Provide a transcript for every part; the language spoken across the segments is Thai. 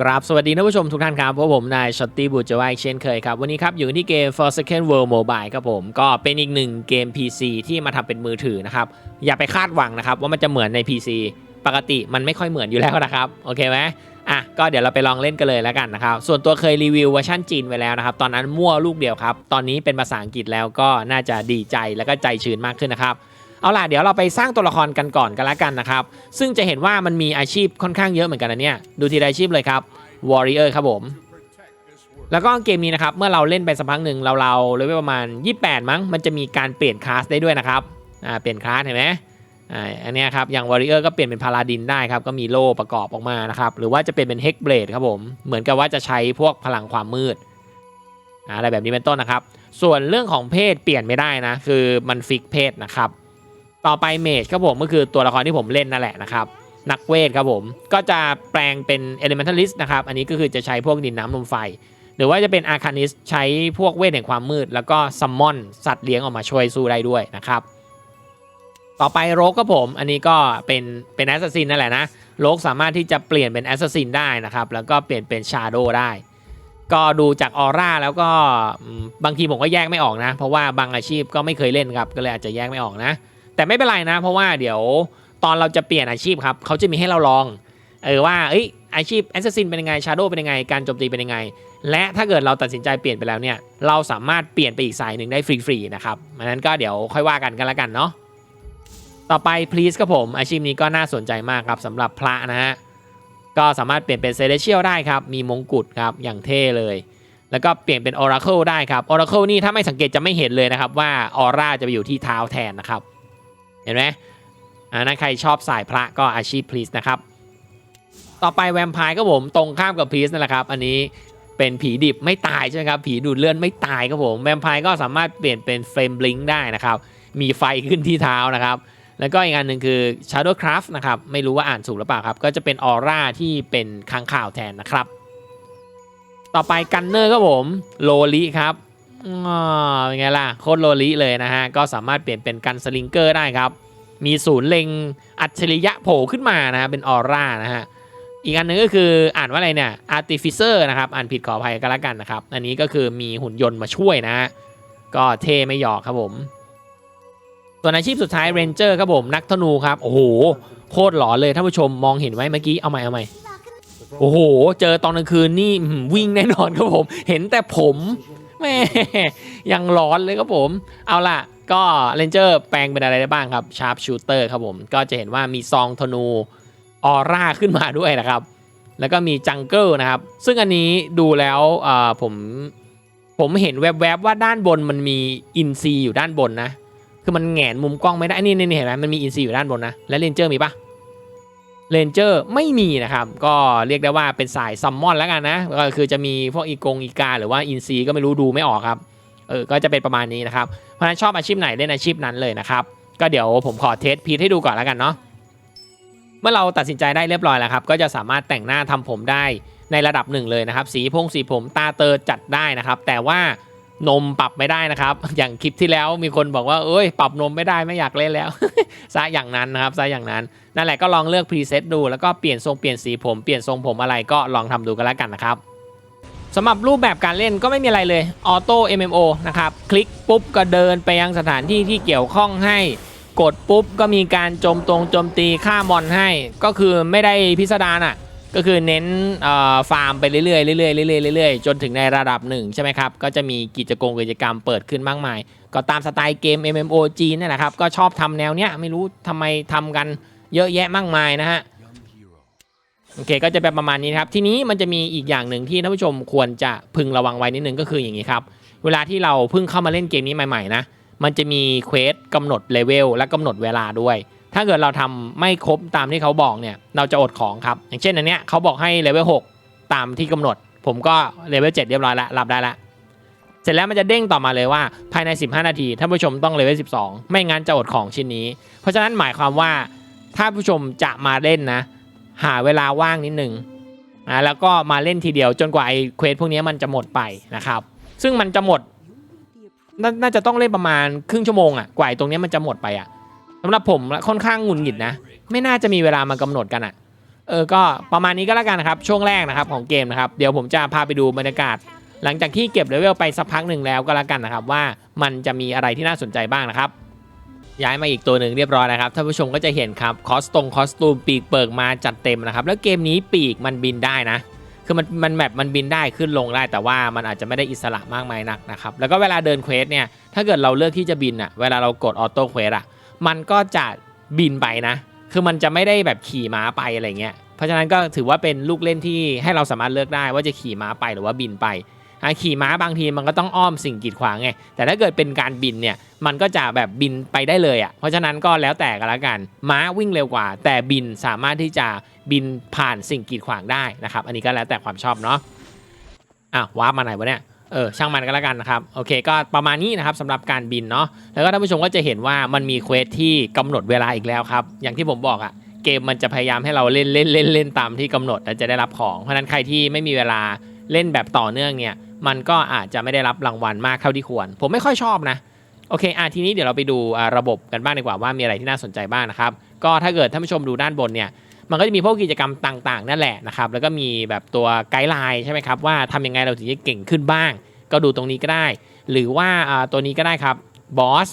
กราบสวัสดีท่านผู้ชมทุกท่านครับพวกผมนายช็อตตี้บูจวายเช่นเคยครับ วันนี้ครับอยู่ที่เกม For Second World Mobile ครับผม ก็เป็นอีกหนึ่งเกม PC ที่มาทำเป็นมือถือนะครับ อย่าไปคาดหวังนะครับว่ามันจะเหมือนใน PC ปกติมันไม่ค่อยเหมือนอยู่แล้วนะครับ โอเคไหมอะก็เดี๋ยวเราไปลองเล่นกันเลยแล้วกันนะครับ ส่วนตัวเคยรีวิวเวอร์ชันจีนไว้แล้วนะครับ ตอนนั้นมั่วลูกเดียวครับ ตอนนี้เป็นภาษาอังกฤษแล้วก็น่าจะดีใจแล้วก็ใจชื้นมากขึ้นนะครับ เอาล่ะเดี๋ยวเราไปสร้างตัวละครกันก่อนกันล้วกันนะครับ ซึ่งจะเห็นว่ามันมีอาชีพค่อนข้างเยอะเหมือนกันนะเนี่ยดูทีละอาชีพเลยครับ Warrior ครับผม แล้วก็เกมนี้นะครับ เมื่อเราเล่นไปสักพักหนึ่งเราเราเลเวลประมาณ 28 มั้ง มันจะมีการเปลี่ยนคลาสได้ด้วยนะครับอ่าเปลี่ยนคลาสเห็นไหมอ่าอันเนี้ยครับอย่าง Warrior ก็เปลี่ยนเป็นพา a าดินได้ครับก็มีโล่ประกอบออกมานะครับหรือว่าจะเป็นเป็น Hex Blade ครับผมเหมือนกับว่าจะใช้พวกพลังความมืดอ่าอะไรแบบนี้เป็นต้นนะครับ ส่วนเรื่องของเพศเปลี่ยนไม่ได้นะ คือมันฟิกเพศนะครับ ต่อไปเมจครับผมก็คือตัวละครที่ผมเล่นนั่นแหละนะครับนักเวทครับผมก็จะแปลงเป็น Elementalist นะครับอันนี้ก็คือจะใช้พวกดินน้ำลมไฟ หรือว่าจะเป็น Arcanist ใช้พวกเวทแห่งความมืด แล้วก็ซัมมอนสัตว์เลี้ยงออกมาช่วยสู้ได้ด้วยนะครับต่อไปโรกครับผม อันนี้ก็เป็นเป็นแอสซัสซินนั่นแหละนะโรกสามารถที่จะเปลี่ยนเป็นแอสซัสซินได้นะครับแล้วก็เปลี่ยนเป็นชาโดได้ ก็ดูจากออร่าแล้วก็บางทีผมก็แยกไม่ออกนะ เพราะว่าบางอาชีพก็ไม่เคยเล่นครับก็เลยอาจจะแยกไม่ออกนะ แต่ไม่เป็นไรนะ เพราะว่าเดี๋ยวตอนเราจะเปลี่ยนอาชีพครับเขาจะมีให้เราลองเออว่าเอ้ยอาชีพแอสซัสซินเป็นยังไงชาโดว์เป็นยังไง การโจมตีเป็นยังไง และถ้าเกิดเราตัดสินใจเปลี่ยนไปแล้วเนี่ย เราสามารถเปลี่ยนไปอีกสายหนึ่งได้ฟรีๆนะครับดังนั้นก็เดี๋ยวค่อยว่ากันกันล้วกันเนาะต่อไป please ครับผม อาชีพนี้ก็น่าสนใจมากครับสำหรับพระนะฮะก็สามารถเปลี่ยนเป็นเซเลเชียลได้ครับ มีมงกุฎครับ อย่างเท่เลย แล้วก็เปลี่ยนเป็น Oracle ได้ครับ Oracle นี่ถ้าไม่สังเกตจะไม่เห็นเลยนะครับว่าออร่าจะไปอยู่ที่เท้าแทนนะครับ เห็นไหมอ่านั่นใครชอบสายพระก็อาชีพ please นะครับ ต่อไปแวมไพร์ก็ผมตรงข้ามกับ please นั่นแหละครับ อันนี้เป็นผีดิบไม่ตายใช่ไหมครับ ผีดูดเลือดไม่ตายครับผมแวมไพร์ก็สามารถเปลี่ยนเป็นเฟรมบลิงได้นะครับ มีไฟขึ้นที่เท้านะครับ แล้วก็อีกอันหนึ่งคือ Shadowcraft นะครับ ไม่รู้ว่าอ่านถูกหรือเปล่าครับ ก็จะเป็นออร่าที่เป็นค้างข่าวแทนนะครับ ต่อไปกันเนอร์ครับผมโลลิครับ อ๋อเป็นไงล่ะโคตรโลลิเลยนะฮะ ก็สามารถเปลี่ยนเป็นกันสลิงเกอร์ได้ครับ มีศูนย์เล็งอัจฉริยะโผล่ขึ้นมานะฮะ เป็นออร่านะฮะ อีกอันหนึงก็คืออ่านว่าอะไรเนี่ย Artificer นะครับ อ่านผิดขออภัยกันละกันนะครับ อันนี้ก็คือมีหุ่นยนต์มาช่วยนะฮะก็เท่ไม่หยอกครับผม ส่วนอาชีพสุดท้าย Ranger ครับผม นักธนูครับ โอ้โห โคตรหลอนเลยท่านผู้ชมมองเห็นไว้เมื่อกี้เอาใหม่เอาใหม่โอ้โห เจอตอนกลางคืนนี่วิ่งแน่นอนครับผม เห็นแต่ผม แม่ยังร้อนเลยครับผม เอาล่ะ ก็เ a นเจอร์แปลงเป็นอะไรได้บ้างครับชาร์ปชูเตอร์ครับผม ก็จะเห็นว่ามีซองธนูออร่าขึ้นมาด้วยนะครับ แล้วก็มีจังเกิลนะครับ ซึ่งอันนี้ดูแล้วผมผมเห็นแวบๆว่าด้านบนมันมีอินซีอยู่ด้านบนนะ คือมันแงนมุมกล้องไม่ได้นี่นี่เห็นไหมมันมีอินซีอยู่ด้านบนนะ และเรนเจอร์มีปะ เรนเจอร์ไม่มีนะครับ ก็เรียกได้ว่าเป็นสายซัมมอนแล้วกันนะก็คือจะมีพวกอีกงอีกาหรือว่าอินซีก็ไม่รู้ดูไม่ออกครับเออก็จะเป็นประมาณนี้นะครับ เพราะฉะนั้นชอบอาชีพไหนเล่นอาชีพนั้นเลยนะครับ ก็เดี๋ยวผมขอเทสพีทให้ดูก่อนแล้วกันเนาะเมื่อเราตัดสินใจได้เรียบร้อยแล้วครับ ก็จะสามารถแต่งหน้าทำผมได้ในระดับหนึ่งเลยนะครับ สีพงสีผมตาเตอจัดได้นะครับ แต่ว่า นมปรับไม่ได้นะครับ อย่างคลิปที่แล้วมีคนบอกว่าเอ้ย ปรับนมไม่ได้ไม่อยากเล่นแล้ว ซะอย่างนั้นนะครับซะอย่างนั้น นั่นแหละก็ลองเลือกพรีเซตดูแล้วก็เปลี่ยนทรงเปลี่ยนสีผมเปลี่ยนทรงผมอะไรก็ลองทำดูกันแล้วกันนะครับสำหรับรูปแบบการเล่นก็ไม่มีอะไรเลยออโต้ MMO นะครับ คลิกปุ๊บก็เดินไปยังสถานที่ที่เกี่ยวข้องให้ กดปุ๊บก็มีการโจมตรงโจมตีฆ่ามอนให้ ก็คือไม่ได้พิสดารอะ ก็คือเน้นฟาร์มไปเรื่อยๆเรื่อยๆเรื่อยๆเรื่อยๆจนถึงในระดับหนึ่งใช่ไหมครับ ก็จะมีกิจกรรมกิจกรรมเปิดขึ้นมากมาย ก็ตามสไตล์เกม MMO จีนนี่นแหละครับ ก็ชอบทำแนวเนี้ยไม่รู้ทำไมทำกันเยอะแยะมากมายนะฮะโอเคก็จะเป็นประมาณนี้ครับทีนี้มันจะมีอีกอย่างหนึ่งที่ท่านผู้ชมควรจะพึงระวังไว้นิดนึงก็คืออย่างนี้ครับ เวลาที่เราเพิ่งเข้ามาเล่นเกมนี้ใหม่ๆนะมันจะมีเควสกำหนดเลเวลและกำหนดเวลาด้วย ถ้าเกิดเราทำไม่ครบตามที่เขาบอกเนี่ยเราจะอดของครับ อย่างเช่นอันเนี้ยเขาบอกให้เลเวล6ตามที่กำหนด ผมก็เลเวล7เรียบร้อยแล้วรับได้ละเสร็จแล้วมันจะเด้งต่อมาเลยว่าภายใน 15 นาทีท่านผู้ชมต้องเลเวล12 ไม่งั้นจะอดของชิ้นนี้ เพราะฉะนั้นหมายความว่าถ้าผู้ชมจะมาเล่นนะ หาเวลาว่างนิดนึงอ่าแล้วก็มาเล่นทีเดียวจนกว่าไอ้เควสพวกนี้มันจะหมดไปนะครับ ซึ่งมันจะหมดน,น่าจะต้องเล่นประมาณครึ่งชั่วโมงอะกว่าตรงนี้มันจะหมดไปอะำหรับผมค่อนข้างหงุนหงิดนะ ไม่น่าจะมีเวลามากำหนดกันอะเออก็ประมาณนี้ก็แล้วกันนะครับ ช่วงแรกนะครับของเกมนะครับ เดี๋ยวผมจะพาไปดูบรรยากาศ หลังจากที่เก็บเลเวลไปสักพักหนึ่งแล้วก็แล้วกันนะครับ ว่ามันจะมีอะไรที่น่าสนใจบ้างนะครับ ย้ายมาอีกตัวหนึ่งเรียบร้อยนะครับท่านผู้ชมก็จะเห็นครับคอสตงคอสตูมปีกเปิกมาจัดเต็มนะครับ แล้วเกมนี้ปีกมันบินได้นะคือมันมันแบบมันบินได้ขึ้นลงได้ แต่ว่ามันอาจจะไม่ได้อิสระมากมายนักนะครับแล้วก็เวลาเดินเควสเนี่ยถ้าเกิดเราเลือกที่จะบินอะเวลาเรากดออโต้เควสอะ มันก็จะบินไปนะ คือมันจะไม่ได้แบบขี่ม้าไปอะไรเงี้ย เพราะฉะนั้นก็ถือว่าเป็นลูกเล่นที่ให้เราสามารถเลือกได้ว่าจะขี่ม้าไปหรือว่าบินไปขี่ม้าบางทีมันก็ต้องอ้อมสิ่งกีดขวางไง แต่ถ้าเกิดเป็นการบินเนี่ย มันก็จะแบบบินไปได้เลยอะ เพราะฉะนั้นก็แล้วแต่กันละกัน ม้าวิ่งเร็วกว่า แต่บินสามารถที่จะบินผ่านสิ่งกีดขวางได้นะครับ อันนี้ก็แล้วแต่ความชอบเนาะ อะว้ามาไหนวะเนี่ย เออช่างมันก็แล้วกันนะครับโอเคก็ประมาณนี้นะครับสำหรับการบินเนาะแล้วก็ท่านผู้ชมก็จะเห็นว่ามันมีเควสที่กำหนดเวลาอีกแล้วครับ อย่างที่ผมบอกอะเกมมันจะพยายามให้เราเล่นเล่นเล่นเล่นตามที่กำหนดแล้วจะได้รับของเพราะนั้นใครที่ไม่มีเวลาเล่นแบบต่อเนื่องเนี่ย มันก็อาจจะไม่ได้รับรางวัลมากเท่าที่ควร ผมไม่ค่อยชอบนะโอเคอะทีนี้เดี๋ยวเราไปดูระบบกันบ้างดีกว่าว่ามีอะไรที่น่าสนใจบ้างนะครับก็ถ้าเกิดท่านผู้ชมดูด้านบนเนี่ย มันก็จะมีพวกกิจกรรมต่าง ๆ นั่นแหละนะครับ แล้วก็มีแบบตัวไกด์ไลน์ใช่ไหมครับว่าทำยังไงเราถึงจะเก่งขึ้นบ้าง ก็ดูตรงนี้ก็ได้ หรือว่าอ่าตัวนี้ก็ได้ครับบอส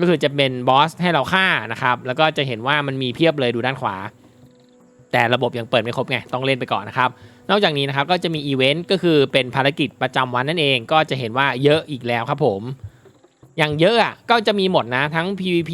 ก็คือจะเป็นบอสให้เราฆ่านะครับ แล้วก็จะเห็นว่ามันมีเพียบเลยดูด้านขวา แต่ระบบยังเปิดไม่ครบไง ต้องเล่นไปก่อนนะครับ นอกจากนี้นะครับก็จะมีอีเวนต์ก็คือเป็นภารกิจประจำวันนั่นเอง ก็จะเห็นว่าเยอะอีกแล้วครับผม อย่างเยอะอะก็จะมีหมดนะทั้ง PVP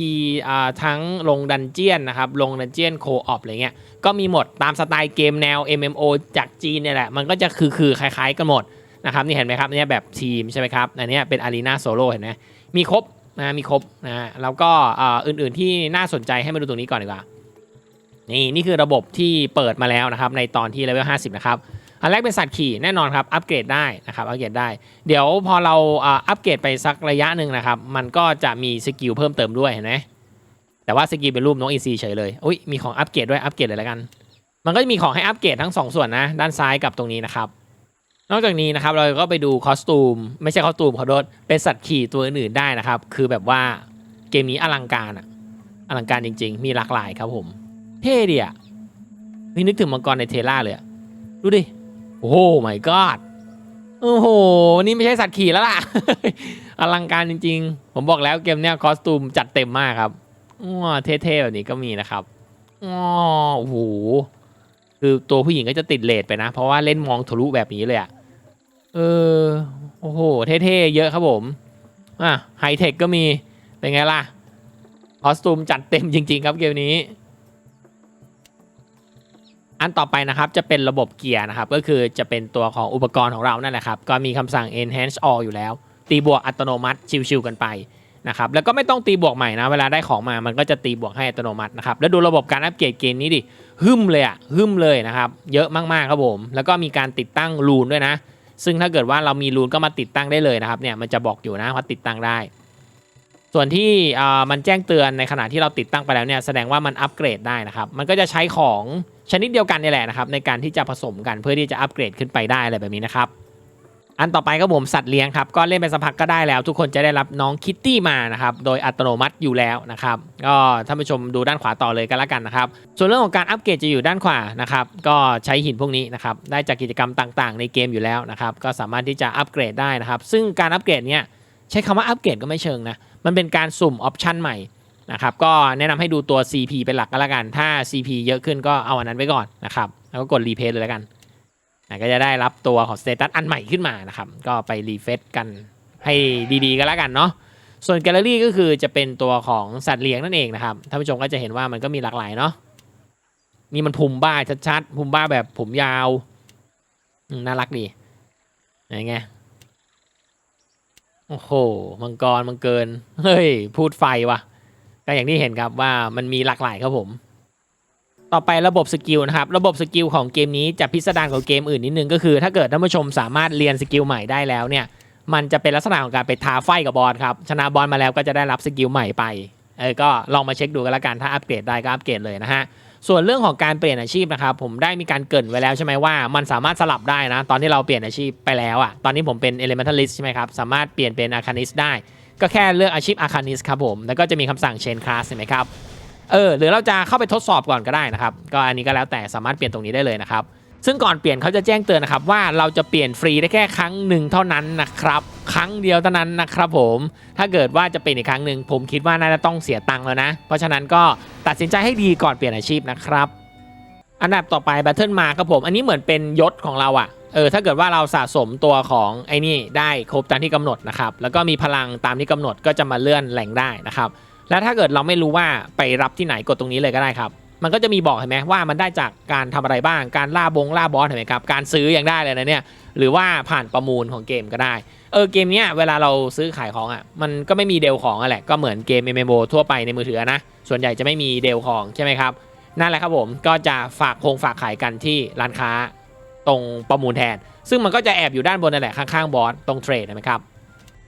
อ่าทั้งลงดันเจียนนะครับลงดันเจียนโคออฟอะไรเงี้ยก็มีหมดตามสไตล์เกมแนว MMO จากจีนเนี่ยแหละมันก็จะคือคือคล้ายๆกันหมดนะครับนี่เห็นไหมครับเนี่ยแบบทีมใช่ไหมครับอันนี้เป็นอารีนาโซโล่เห็นไหมมีครบนะมีครบนะแล้วก็อ่าอื่นๆที่น่าสนใจให้มาดูตรงนี้ก่อนดีกว่านี่นี่คือระบบที่เปิดมาแล้วนะครับในตอนที่เลเวล50 นะครับ อันแรกเป็นสัตว์ขี่แน่นอนครับอัปเกรดได้นะครับอัปเกรดได้ เดี๋ยวพอเราอัปเกรดไปสักระยะหนึ่งนะครับ มันก็จะมีสกิลเพิ่มเติมด้วยเห็นไหมแต่ว่าสกิลเป็นรูปน้องอีซีเฉยเลยอุ้ยมีของอัปเกรดด้วยอัปเกรดเลยแล้วกัน มันก็จะมีของให้อัปเกรดทั้งสองส่วนนะ ด้านซ้ายกับตรงนี้นะครับ นอกจากนี้นะครับเราก็ไปดูคอสตูมไม่ใช่คอสตูมขอโทษเป็นสัตว์ขี่ตัวอื่นๆได้นะครับ คือแบบว่าเกมนี้อลังการอะอลังการจริง ๆ มีหลากหลายครับผม เท่ดีอะนี่นึกถึงมังกรในเทล่าเลยอะดูดิ โอ้โห my god โอ้โห นี่ไม่ใช่สัตว์ขี่แล้วล่ะ อลังการจริง ๆ ผมบอกแล้วเกมเนี้ยคอสตูมจัดเต็มมากครับอ้อเท่ๆแบบนี้ก็มีนะครับอ้อโอ้โห คือตัวผู้หญิงก็จะติดเลทไปนะ เพราะว่าเล่นมองทะลุแบบนี้เลยอะเออ โอ้โห เท่ๆ เยอะครับผม อะ ไฮเทคก็มี เป็นไงล่ะ คอสตูมจัดเต็มจริง ๆ ครับเกมนี้ อันต่อไปนะครับจะเป็นระบบเกียร์นะครับก็คือจะเป็นตัวของอุปกรณ์ของเรานั่นแหละครับก็มีคำสั่ง enhance all อยู่แล้ว ตีบวกอัตโนมัติชิวๆกันไปนะครับแล้วก็ไม่ต้องตีบวกใหม่นะเวลาได้ของมามันก็จะตีบวกให้อัตโนมัตินะครับแล้วดูระบบการอัปเกรดเกมนี้ดิหึมเลยอะหึมเลยนะครับเยอะมากๆครับผม แล้วก็มีการติดตั้งรูนด้วยนะ ซึ่งถ้าเกิดว่าเรามีรูนก็มาติดตั้งได้เลยนะครับเนี่ยมันจะบอกอยู่นะว่าติดตั้งได้ ส่วนที่มันแจ้งเตือนในขณะที่เราติดตั้งไปแล้วเนี่ยแสดงว่ามันอัปเกรดได้นะครับ มันก็จะใช้ของชนิดเดียวกันนี่แหละนะครับในการที่จะผสมกันเพื่อที่จะอัปเกรดขึ้นไปได้อะไรแบบนี้นะครับอันต่อไปก็ผมสัตว์เลี้ยงครับก็เล่นไปสักพักก็ได้แล้ว ทุกคนจะได้รับน้องคิตตี้มานะครับโดยอัตโนมัติอยู่แล้วนะครับก็ท่านผู้ชมดูด้านขวาต่อเลยกันแล้วกันนะครับส่วนเรื่องของการอัปเกรดจะอยู่ด้านขวานะครับก็ใช้หินพวกนี้นะครับได้จากกิจกรรมต่างๆ ในเกมอยู่แล้วนะครับก็สามารถที่จะอัปเกรดได้นะครับซึ่งการอัปเกรดเนี่ยใช้คำว่าอัปเกรดก็ไม่เชิงนะ มันเป็นการสุ่มออปชันใหม่นะครับก็แนะนำให้ดูตัว CP เป็นหลักก็แล้วกัน ถ้า CP เยอะขึ้นก็เอาอันนั้นไว้ก่อนนะครับ แล้วก็กดรีเพย์เลยแล้วกันนะก็จะได้รับตัวของสเตตัสอันใหม่ขึ้นมานะครับ ก็ไปรีเฟซกันให้ดีๆกันแล้วกันเนาะส่วนแกลเลอรี่ก็คือจะเป็นตัวของสัตว์เลี้ยงนั่นเองนะครับท่านผู้ชมก็จะเห็นว่ามันก็มีหลากหลายเนาะนี่มันพุมบ้าชัดๆพุมบ้าแบบผมยาวน่ารักดีอยังไง โอ้โห มังกร มังเกิน เฮ้ย พูดไฟวะก็อย่างที่เห็นครับว่ามันมีหลากหลายครับผม ต่อไประบบสกิลนะครับ ระบบสกิลของเกมนี้จะพิสดารกว่าเกมอื่นนิดนึงก็คือ ถ้าเกิดท่านผู้ชมสามารถเรียนสกิลใหม่ได้แล้วเนี่ย มันจะเป็นลักษณะของการไปท้าไฟกับบอสครับ ชนะบอสมาแล้วก็จะได้รับสกิลใหม่ไป เออ ก็ลองมาเช็คดูกันละกัน ถ้าอัปเกรดได้ก็อัปเกรดเลยนะฮะ ส่วนเรื่องของการเปลี่ยนอาชีพนะครับผมได้มีการเกรินไว้แล้วใช่ไหมว่า มันสามารถสลับได้นะ ตอนที่เราเปลี่ยนอาชีพไปแล้วอะตอนนี้ผมเป็น Elementalist ใช่ไหมครับสามารถเปลี่ยนเป็น Arcanist ได้ ก็แค่เลือกอาชีพ Arcanist ครับผมแล้วก็จะมีคำสั่ง change Class เห็นไหมครับเออหรือเราจะเข้าไปทดสอบก่อนก็ได้นะครับก็อันนี้ก็แล้วแต่สามารถเปลี่ยนตรงนี้ได้เลยนะครับ ซึ่งก่อนเปลี่ยนเขาจะแจ้งเตือนนะครับว่าเราจะเปลี่ยนฟรีได้แค่ครั้งหนึ่งเท่านั้นนะครับ ครั้งเดียวเท่านั้นนะครับผมถ้าเกิดว่าจะเปลี่ยนอีกครั้งหนึ่งผมคิดว่าน่าจะต้องเสียตังค์แล้วนะ เพราะฉะนั้นก็ตัดสินใจให้ดีก่อนเปลี่ยนอาชีพนะครับอันดับต่อไป Battle มาครับผม อันนี้เหมือนเป็นยศของเราอะเออถ้าเกิดว่าเราสะสมตัวของไอ้นี่ได้ครบตามที่กำหนดนะครับแล้วก็มีพลังตามที่กำหนดก็จะมาเลื่อนแหล่งได้นะครับ แล้วถ้าเกิดเราไม่รู้ว่าไปรับที่ไหนกดตรงนี้เลยก็ได้ครับ มันก็จะมีบอกเห็นไหมว่ามันได้จากการทำอะไรบ้างการล่าบงล่าบอสเห็นไหมครับการซื้อยังได้เลยนะเนี่ยหรือว่าผ่านประมูลของเกมก็ได้เออเกมเนี้ยเวลาเราซื้อขายของอะมันก็ไม่มีเดลของอะแหละก็เหมือนเกม MMO ทั่วไปในมือถือนะส่วนใหญ่จะไม่มีเดลของใช่ไหมครับนั่นแหละครับผมก็จะฝากคงฝากขายกันที่ร้านค้าตรงประมูลแทน ซึ่งมันก็จะแอบอยู่ด้านบนนั่นแหละข้างๆบอสตรงเทรดนะครับ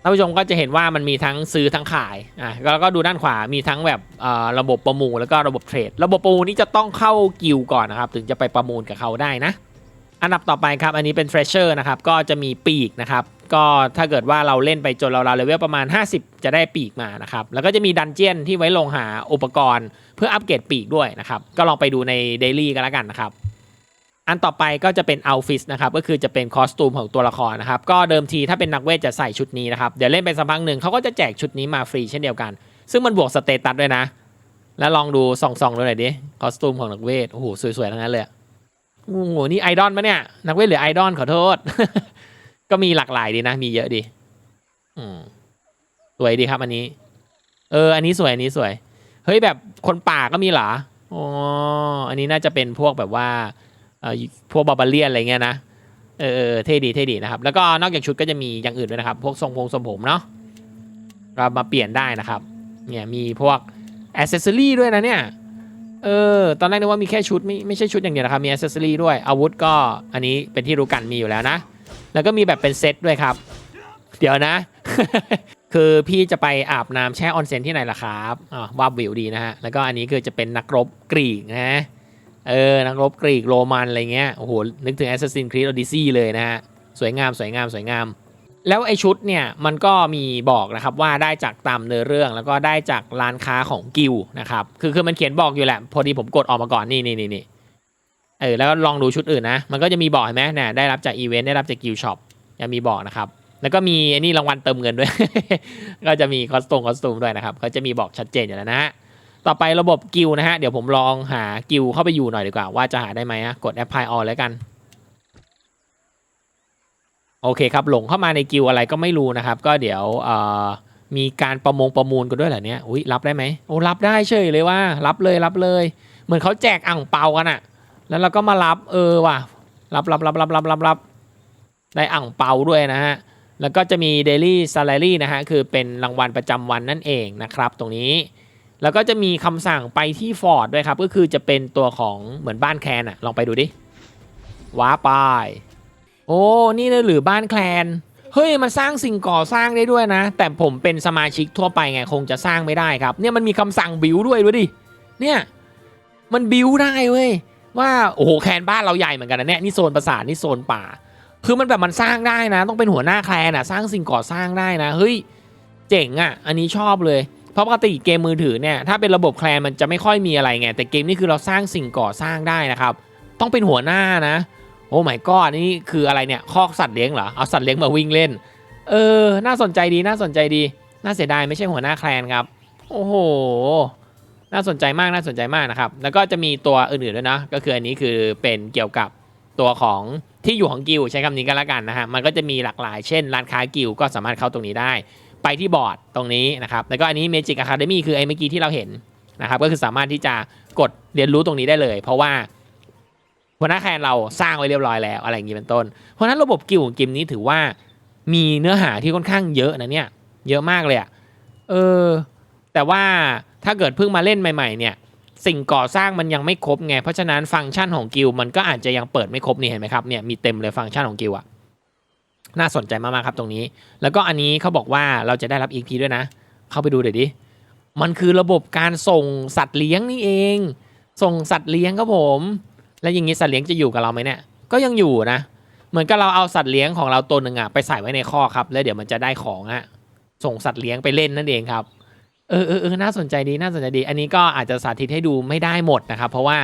านผู้ชมก็จะเห็นว่ามันมีทั้งซื้อทั้งขายอะแล้วก็ดูด้านขวามีทั้งแบบระบบประมูลแล้วก็ระบบเทรด ระบบประมูลนี่จะต้องเข้ากิลก่อนนะครับ ถึงจะไปประมูลกับเขาได้นะ อันดับต่อไปครับ อันนี้เป็น Treasure นะครับ ก็จะมีปีกนะครับ ก็ถ้าเกิดว่าเราเล่นไปจนเราเราเลเวลประมาณ 50 จะได้ปีกมานะครับ แล้วก็จะมีดันเจียนที่ไว้ลงหาอุปกรณ์ เพื่ออัปเกรดปีกด้วยนะครับ ก็ลองไปดูใน Daily กันแล้วกันนะครับ อันต่อไปก็จะเป็นเอาฟิสนะครับก็คือจะเป็นคอสตูมของตัวละครนะครับก็เดิมทีถ้าเป็นนักเวทจะใส่ชุดนี้นะครับเดี๋ยวเล่นไปสักพักหนึ่งเขาก็จะแจกชุดนี้มาฟรีเช่นเดียวกัน ซึ่งมันบวกสเตตัสด้วยนะ แล้วลองดูส่องๆดูหน่อยดิคอสตูมของนักเวทโอ้โหสวยๆทั้งนั้นเลยโอ้โหนี่ไอดอลปะเนี่ยนักเวทหรือไอดอลขอโทษ ก็มีหลากหลายดีนะ มีเยอะดีอืมสวยดีครับอันนี้ เออ อันนี้สวยอันนี้สวย เฮ้ยแบบคนป่าก็มีเหรออ๋ออันนี้น่าจะเป็นพวกแบบว่า พวกบาบาเลียนอะไรเงี้ยนะเออเท่ดีเท่ดีนะครับ แล้วก็นอกจากชุดก็จะมีอย่างอื่นด้วยนะครับ พวกทรงพงทรงผมเนาะก็มาเปลี่ยนได้นะครับ เนี่ยมีพวกอ c เซอรี่ด้วยนะเนี่ย เออ ตอนแรกนึกว่ามีแค่ชุดไม่ไม่ใช่ชุดอย่างเดียวนะครับ มีอ c เซอรี่ด้วย อาวุธก็อันนี้เป็นที่รู้กันมีอยู่แล้วนะ แล้วก็มีแบบเป็นเซตด้วยครับ เดี๋ยวนะ คือพี่จะไปอาบน้ำแช่ออนเซ็นที่ไหนล่ะครับอ่าวาวิวดีนะฮะ แล้วก็อันนี้คือจะเป็นนักรบกรีกนะฮะ เออ นักรบกรีกโรมันอะไรเงี้ย โอ้โห นึกถึง Assassin's Creed Odyssey เลยนะฮะ สวยงาม สวยงาม สวยงาม แล้วไอชุดเนี่ย มันก็มีบอกนะครับว่าได้จากตามเนื้อเรื่อง แล้วก็ได้จากร้านค้าของกิลนะครับ คือคือมันเขียนบอกอยู่แหละ พอดีผมกดออกมาก่อน นี่นี่นี่นี่เออ แล้วก็ลองดูชุดอื่นนะ มันก็จะมีบอกเห็นไหมเนี่ยได้รับจากอีเวนต์ ได้รับจากกิลช็อปยังมีบอกนะครับ แล้วก็มีไอ้นี่รางวัลเติมเงินด้วย ก็จะมีคอสตูมคอสตูมด้วยนะครับ เขาจะมีบอกชัดเจนอยู่แล้วนะฮะ ต่อไประบบกิลนะฮะ เดี๋ยวผมลองหากิลเข้าไปอยู่หน่อยดีกว่า ว่าจะหาได้ไหมฮะ กด apply all แล้วกัน โอเคครับ หลงเข้ามาในกิลอะไรก็ไม่รู้นะครับ ก็เดี๋ยวมีการประมงประมูลกันด้วยเหรอเนี่ย อุ้ยรับได้ไหมโอ้รับได้เฉยเลยว่า รับเลยรับเลย เหมือนเขาแจกอ่างเปากันอะแล้วเราก็มารับเออว่ะ รับรับรับรับรับรับรับได้อ่างเปาด้วยนะฮะ แล้วก็จะมี daily salary นะฮะ คือเป็นรางวัลประจำวันนั่นเองนะครับ ตรงนี้ แล้วก็จะมีคำสั่งไปที่ฟอร์ดด้วยครับ ก็คือจะเป็นตัวของเหมือนบ้านแคลนอะลองไปดูดิ ว้าไป โอ้ นี่เลยหรือบ้านแคลน เฮ้ย มันสร้างสิ่งก่อสร้างได้ด้วยนะ แต่ผมเป็นสมาชิกทั่วไปไง คงจะสร้างไม่ได้ครับ เนี่ยมันมีคำสั่งบิวด้วยดูดิ เนี่ย มันบิวได้เว้ย ว่า โอ้โห แคลนบ้านเราใหญ่เหมือนกันนะเนี่ย นี่โซนปราสาท นี่โซนป่า คือมันแบบมันสร้างได้นะ ต้องเป็นหัวหน้าแคลนอะสร้างสิ่งก่อสร้างได้นะ เฮ้ย เจ๋งอะอันนี้ชอบเลย เพราะปกติเกมมือถือเนี่ยถ้าเป็นระบบแคลนมันจะไม่ค่อยมีอะไรไงแต่เกมนี้คือเราสร้างสิ่งก่อสร้างได้นะครับ ต้องเป็นหัวหน้านะ โอ้ไม่ก็นี่คืออะไรเนี่ยคอกสัตว์เลี้ยงเหรอเอาสัตว์เลี้ยงมาวิ่งเล่น เออ น่าสนใจดีน่าสนใจดี น่าเสียดายไม่ใช่หัวหน้าแคลนครับ โอ้โหน่าสนใจมากน่าสนใจมากนะครับ แล้วก็จะมีตัวอื่นๆด้วยนะ ก็คืออันนี้คือเป็นเกี่ยวกับตัวของที่อยู่ของกิลใช้คำนี้กันล้วกันนะฮะมันก็จะมีหลากหลายเช่นร้านค้ากิลก็สามารถเข้าตรงนี้ได้ ไปที่บอร์ดตรงนี้นะครับ แล้วก็อันนี้ Magic Academy คือไอ้เมื่อกี้ที่เราเห็นนะครับ ก็คือสามารถที่จะกดเรียนรู้ตรงนี้ได้เลย เพราะว่าหัวหน้าแคนเราสร้างไว้เรียบร้อยแล้วอะไรอย่างนี้เป็นต้น เพราะฉะนั้นระบบกิลของเกมนี้ถือว่ามีเนื้อหาที่ค่อนข้างเยอะนะเนี่ย เยอะมากเลยอะเออ แต่ว่าถ้าเกิดเพิ่งมาเล่นใหม่ ๆ เนี่ย สิ่งก่อสร้างมันยังไม่ครบไง เพราะฉะนั้นฟังก์ชันของกิลมันก็อาจจะยังเปิดไม่ครบนี่เห็นไหมครับ เนี่ยมีเต็มเลยฟังก์ชันของกิลอะ น่าสนใจมากๆครับตรงนี้ แล้วก็อันนี้เขาบอกว่าเราจะได้รับ EP ด้วยนะ เข้าไปดูเดี๋ยวดิ มันคือระบบการส่งสัตว์เลี้ยงนี่เอง ส่งสัตว์เลี้ยงครับผม แล้วอย่างนี้สัตว์เลี้ยงจะอยู่กับเราไหมเนี่ย ก็ยังอยู่นะ เหมือนกับเราเอาสัตว์เลี้ยงของเราตัวหนึ่งอะไปใส่ไว้ในข้อครับ แล้วเดี๋ยวมันจะได้ของอะส่งสัตว์เลี้ยงไปเล่นนั่นเองครับ เออเออเออน่าสนใจดี น่าสนใจดี อันนี้ก็อาจจะสาธิตให้ดูไม่ได้หมดนะครับ เพราะว่า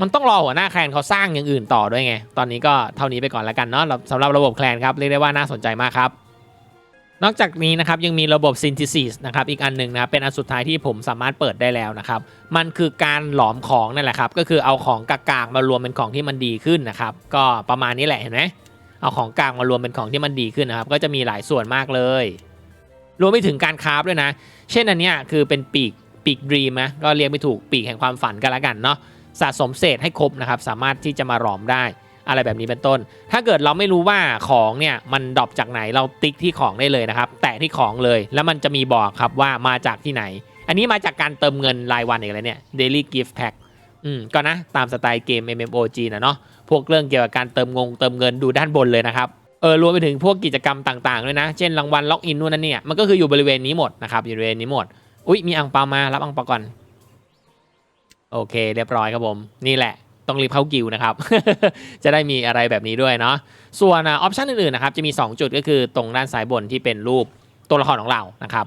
มันต้องรอหัวหน้าแคลนเขาสร้างอย่างอื่นต่อด้วยไง ตอนนี้ก็เท่านี้ไปก่อนแล้วกันเนาะสำหรับระบบแคลนครับเรียกได้ว่าน่าสนใจมากครับ นอกจากนี้นะครับยังมีระบบ synthesis นะครับอีกอันหนึ่งนะครับเป็นอันสุดท้ายที่ผมสามารถเปิดได้แล้วนะครับ มันคือการหลอมของนั่นแหละครับ ก็คือเอาของกากๆมารวมเป็นของที่มันดีขึ้นนะครับ ก็ประมาณนี้แหละเห็นไหมเอาของกลางมารวมเป็นของที่มันดีขึ้นนะครับ ก็จะมีหลายส่วนมากเลย รวมไปถึงการคราฟด้วยนะ เช่นอันเนี้ยคือเป็นปีกปีกดรีมนะก็เรียกไม่ถูกปีกแห่งความฝันกันละกันเนาะ สะสมเศษให้ครบนะครับ สามารถที่จะมาหลอมได้อะไรแบบนี้เป็นต้น ถ้าเกิดเราไม่รู้ว่าของเนี่ยมันดรอปจากไหนเราติ๊กที่ของได้เลยนะครับ แตะที่ของเลย แล้วมันจะมีบอกครับว่ามาจากที่ไหน อันนี้มาจากการเติมเงินรายวันอีกแล้วเนี่ย daily gift pack อืมก็นะตามสไตล์เกม MMOG นะเนาะ พวกเรื่องเกี่ยวกับการเติมงงเติมเงินดูด้านบนเลยนะครับ เออรวมไปถึงพวกกิจกรรมต่างๆด้วยนะ เช่นรางวัลล็อกอินนู่นนั่นเนี่ย มันก็คืออยู่บริเวณนี้หมดนะครับอยู่บริเวณนี้หมด อุ้ยมีอังเปามารับอังเปาก่อน โอเค เรียบร้อยครับผม นี่แหละต้องรีบเข้ากิวนะครับ จะได้มีอะไรแบบนี้ด้วยเนาะส่วนออปชันอื่นๆนะครับจะมี 2 จุดก็คือตรงด้านซ้ายบนที่เป็นรูปตัวละครของเรานะครับ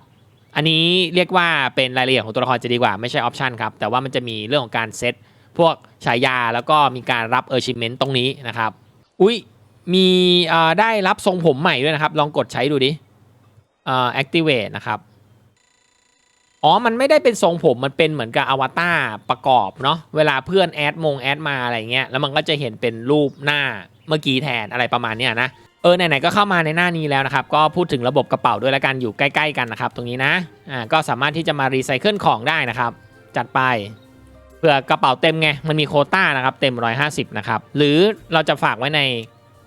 อันนี้เรียกว่าเป็นรายละเอียดของตัวละครจะดีกว่าไม่ใช่ออปชันครับแต่ว่ามันจะมีเรื่องของการเซตพวกฉายาแล้วก็มีการรับเออร์ชิเมนต์ตรงนี้นะครับอุ้ยมีได้รับทรงผมใหม่ด้วยนะครับ ลองกดใช้ดูดิเอ่อ activate นะครับ อ๋อ มันไม่ได้เป็นทรงผม มันเป็นเหมือนกับอวตารประกอบเนาะ เวลาเพื่อนแอดมงแอดมาอะไรเงี้ย แล้วมันก็จะเห็นเป็นรูปหน้าเมื่อกี้แทนอะไรประมาณเนี้ยนะ เออ ไหนๆ ก็เข้ามาในหน้านี้แล้วนะครับ ก็พูดถึงระบบกระเป๋าด้วยแล้วกัน อยู่ใกล้ ๆ กันนะครับ ตรงนี้นะ อ่า ก็สามารถที่จะมารีไซเคิลของได้นะครับ จัดไป เผื่อกระเป๋าเต็มไง มันมีโคต้านะครับ เต็ม 150 นะครับ หรือเราจะฝากไว้ใน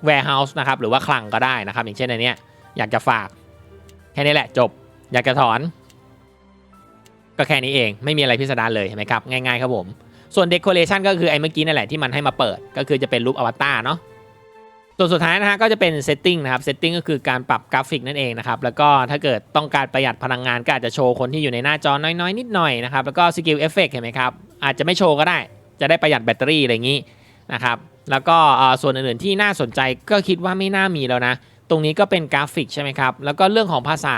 warehouse นะครับ หรือว่าคลังก็ได้นะครับ อย่างเช่นในเนี้ย อยากจะฝาก แค่นี้แหละ จบ อยากจะถอน ก็แค่นี้เองไม่มีอะไรพิสดารเลยเห็นไหมครับง่ายๆครับผมส่วน Decoration ก็คือไอ้เมื่อกี้นั่นแหละที่มันให้มาเปิด ก็คือจะเป็นรูปอวตารเนาะส่วนสุดท้ายนะฮะก็จะเป็น Setting นะครับ Setting ก็คือการปรับกราฟิกนั่นเองนะครับแล้วก็ถ้าเกิดต้องการประหยัดพลังงานก็อาจจะโชว์คนที่อยู่ในหน้าจอน้อยๆ นิดหน่อยนะครับแล้วก็ Skill Effect เห็นไหมครับอาจจะไม่โชว์ก็ได้ จะได้ประหยัดแบตเตอรี่อะไรอย่างนี้นะครับแล้วก็ส่วนอื่นๆที่น่าสนใจก็คิดว่าไม่น่ามีแล้วนะ ตรงนี้ก็เป็นกราฟิกใช่ไหมครับ แล้วก็เรื่องของภาษา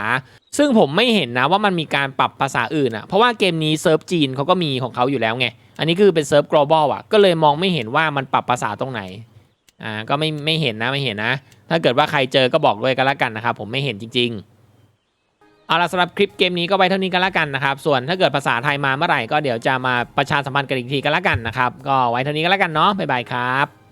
ซึ่งผมไม่เห็นนะว่ามันมีการปรับภาษาอื่นอะเพราะว่าเกมนี้เซิร์ฟจีนเขาก็มีของเขาอยู่แล้วไง อันนี้คือเป็นเซิร์ฟ global อะก็เลยมองไม่เห็นว่ามันปรับภาษาตรงไหน อ่า ก็ไม่ไม่เห็นนะไม่เห็นนะ ถ้าเกิดว่าใครเจอก็บอกด้วยกันละกันนะครับ ผมไม่เห็นจริง ๆเอาละสำหรับคลิปเกมนี้ก็ไว้เท่านี้กันละกันนะครับ ส่วนถ้าเกิดภาษาไทยมาเมื่อไหร่ก็เดี๋ยวจะมาประชาสัมพันธ์กันอีกทีกันละกันนะครับ ก็ไว้เท่านี้กันละกันเนาะบ๊ายบายครับ